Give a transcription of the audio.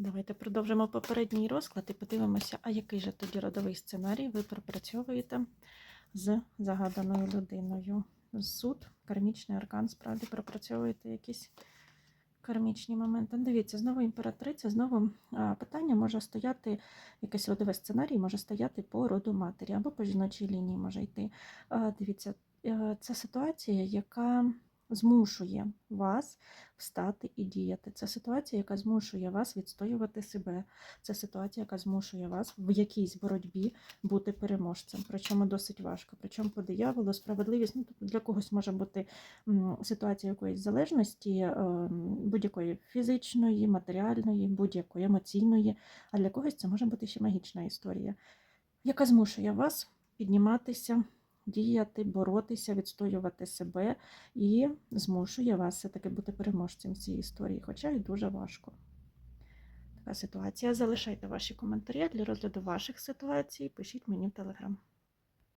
Давайте продовжимо попередній розклад і подивимося, а який же тоді родовий сценарій ви пропрацьовуєте з загаданою людиною. Суд, кармічний аркан, справді пропрацьовуєте якісь кармічні моменти. Дивіться, знову імператриця, знову питання може стояти, якийсь родовий сценарій може стояти по роду матері або по жіночій лінії може йти. Дивіться, е, це ситуація, яка змушує вас встати і діяти. Це ситуація, яка змушує вас відстоювати себе. Це ситуація, яка змушує вас в якійсь боротьбі бути переможцем. Причому досить важко. Причому по дияволу справедливість ну, тобто для когось може бути ситуація якоїсь залежності, е, будь-якої фізичної, матеріальної, будь-якої емоційної. А для когось це може бути ще магічна історія, яка змушує вас підніматися. Діяти, боротися, відстоювати себе і змушує вас все-таки бути переможцем цій історії, хоча і дуже важко. Така ситуація. Залишайте ваші коментарі для розгляду ваших ситуацій. Пишіть мені в телеграм.